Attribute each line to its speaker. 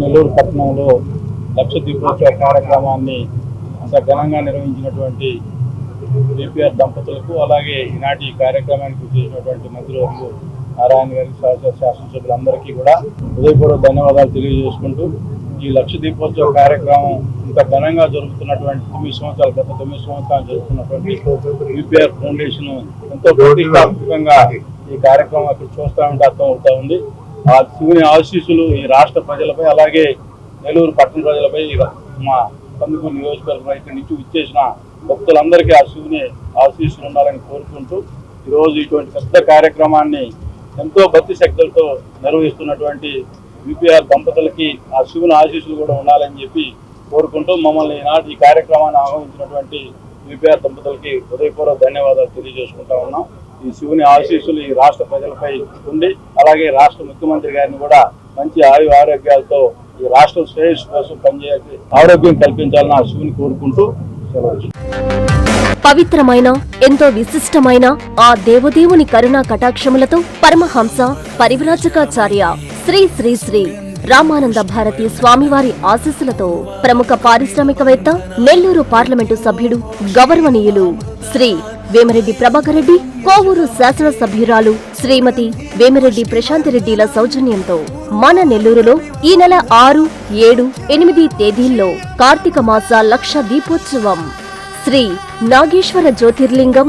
Speaker 1: నెల్లూరు పట్టణంలో లక్ష దీపోత్సవ కార్యక్రమాన్ని అంత ఘనంగా నిర్వహించినటువంటి కేపీఆర్ దంపతులకు అలాగే ఈనాటి ఈ కార్యక్రమానికి చేసినటువంటి మంత్రివర్యులు నారాయణ గారికి సహచర శాసనసభ్యులందరికీ కూడా హృదయపూర్వక ధన్యవాదాలు తెలియజేసుకుంటూ ఈ లక్ష దీపోత్సవ కార్యక్రమం ఇంత ఘనంగా జరుగుతున్నటువంటి తొమ్మిది సంవత్సరాల గత తొమ్మిది సంవత్సరాలు జరుగుతున్నటువంటి యూపీఆర్ ఫౌండేషన్ ఎంతో ప్రతిష్టాత్మకంగా ఈ కార్యక్రమం అక్కడ చూస్తా ఉంటే అర్థం అవుతా ఉంది. ఆ శివుని ఆశీస్సులు ఈ రాష్ట్ర ప్రజలపై అలాగే నెల్లూరు పట్టణ ప్రజలపై మా కందుకూరు నియోజకవర్గం ఇక్కడి నుంచి ఇచ్చేసిన భక్తులందరికీ ఆ శివుని ఆశీస్సులు ఉండాలని కోరుకుంటూ ఈరోజు ఇటువంటి పెద్ద కార్యక్రమాన్ని ఎంతో భక్తి శక్తులతో నిర్వహిస్తున్నటువంటి విపిఆర్ దంపతులకి ఆ శివుని ఆశీస్సులు కూడా ఉండాలని చెప్పి కోరుకుంటూ మమ్మల్ని ఈనాటి ఈ కార్యక్రమాన్ని ఆహ్వానించినటువంటి విపిఆర్ దంపతులకి హృదయపూర్వక ధన్యవాదాలు తెలియజేసుకుంటా ఉన్నాం. ఈ శివుని ఆశీస్సులు ఈ రాష్ట్ర ప్రజలపై ఉండి అలాగే రాష్ట్ర ముఖ్యమంత్రి గారిని కూడా మంచి ఆయు ఆరోగ్యాలతో ఈ రాష్ట్ర శ్రేయస్సు కోసం పనిచేసి ఆరోగ్యం కల్పించాలని ఆ శివుని కోరుకుంటూ సెలవు
Speaker 2: పవిత్రమైన ఎంతో విశిష్టమైన ఆ దేవదేవుని కరుణా కటాక్షములతో పరమహంస పరివ్రాజకాచార్య శ్రీ శ్రీ శ్రీ రామానంద భారతి స్వామివారి ఆశీస్సులతో ప్రముఖ పారిశ్రామికవేత్త నెల్లూరు పార్లమెంటు సభ్యుడు గౌరవనీయులు శ్రీ వేమిరెడ్డి ప్రభాకర్ రెడ్డి కోవూరు శాసనసభ్యురాలు శ్రీమతి వేమిరెడ్డి ప్రశాంతిరెడ్డిల సౌజన్యంతో మన నెల్లూరులో ఈ నెల ఆరు ఏడు ఎనిమిది తేదీల్లో కార్తీక మాస లక్ష దీపోత్సవం. శ్రీ నాగేశ్వర జ్యోతిర్లింగం